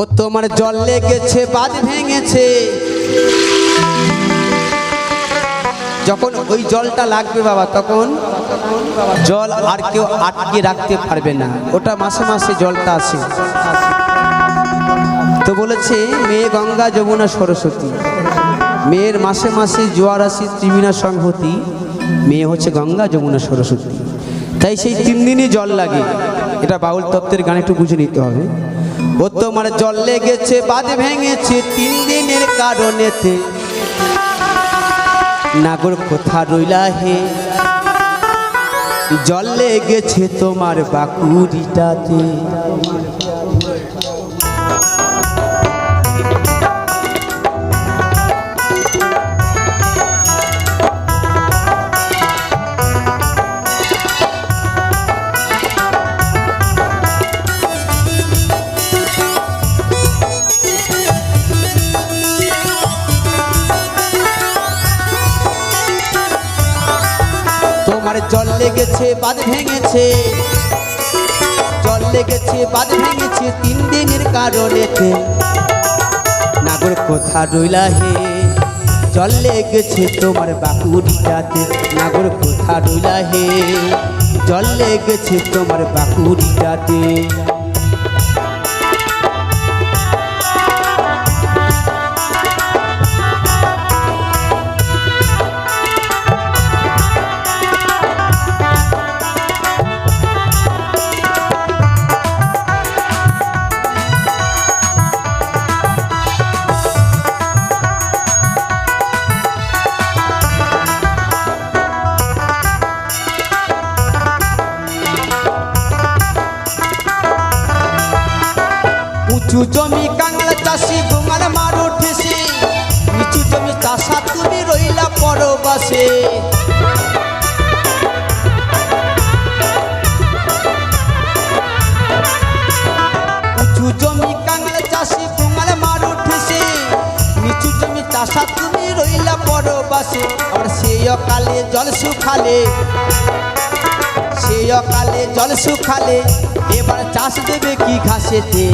ও তোমার জল লেগেছে বাদ ভেঙেছে। যখন ওই জলটা লাগবে বাবা, তখন জল আর কেউ আটকে রাখতে পারবে না। ওটা মাসে মাসে জলটা আসে। তো বলেছে, মেয়ে গঙ্গা, যমুনা, সরস্বতী। মেয়ের মাসে মাসে জোয়ার আসি, ত্রিমিনা সংহতি। মেয়ে হচ্ছে গঙ্গা, যমুনা, সরস্বতী। তাই সেই তিন দিনই জল লাগে। এটা বাউল তত্ত্বের গান একটু বুঝে নিতে হবে। ও তোমার জল লেগেছে বাদ ভেঙেছে তিন দিনের কারণেতে। নাগর কোথা রইলা হে? জল লেগেছে তোমার বাকুড়িটাতে। তোমার জল লেগেছে বাদ ভেঙেছে। জল লেগেছে বাদ ভেঙেছে তিন দিনের কারণেতে। নাগর কোথা রইলা হে, জল লেগেছে তোমার বাকুড়িটাতে। নাগর কোথা রইলা হে, জল লেগেছে তোমার বাকুড়িটাতে। উঁচু জমি কাংলা চাষি গোমার মার উঠেছে। নিচু জমি চাষা তুমি রইলা পরবাসে। উঁচু জমি কাংলা চাষি গোমার মার উঠেছে। নিচু জমি চাষা তুমি রইলা পরবাসে। আবার সেই অকালে জল শুখালে সেই অকালে জল শুখালে এবার চাষ দেবে কি ঘাসেতে?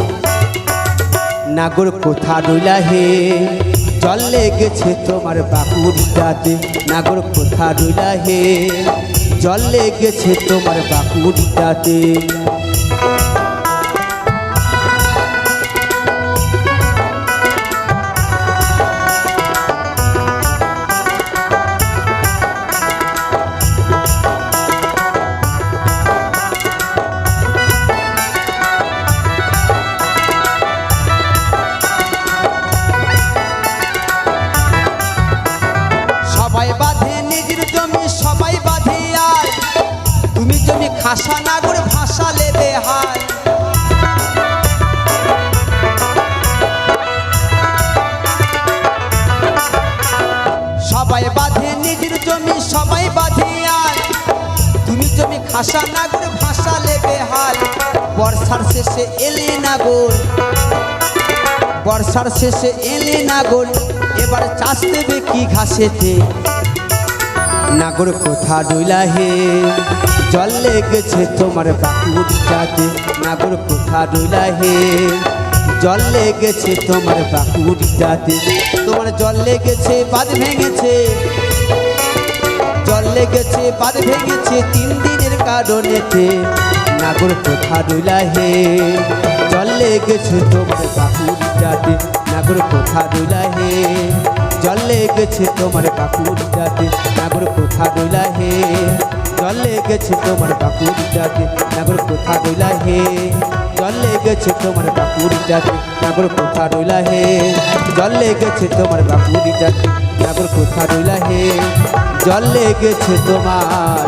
নাগর কোথা রইলা হে? জল লেগেছে তোমার বাকুড়িটাতে। নাগর কোথা রইলা হে? জল লেগেছে তোমার বাকুড়িটাতে। খাসা নাগর লেবে হায়। সবাই বাঁধে নিজের জমি, সবাই বাঁধে আর তুমি জমি খাসা নাগর লেবে হাল বর্ষার শেষে এলে নাগর। বর্ষার শেষে এলে নাগর। এবার চাষ দেবে কি ঘাসেতে? নাগর কোথা ডইলা হে? জল লেগেছে তোমার বাকুড়িটাতে নাগর কোথা ডইলা হে? জল লেগেছে তোমার বাকুড়িটাতে তোমার জল লেগেছে বাদ ভেঙেছে। জল লেগেছে বাদ ভেঙেছে তিন দিনের কারণেতে। নাগর কোথা রইলা হে? জল লেগেছে তোমার বাকুড়িটাতে নাগর কোথা রইলা হে? জল লেগেছে তোমার বাকুড়িটাতে নাগর, কোথা রইলা হে? জল লেগেছে তোমার বাকুড়িটাতে নাগর, কোথা রইলা হে? জল লেগেছে তোমার বাকুড়িটাতে নাগর, কোথা রইলা হে? জল লেগেছে তোমার বাকুড়িটাতে নাগর, কোথা রইলা হে? জল লেগেছে তোমার।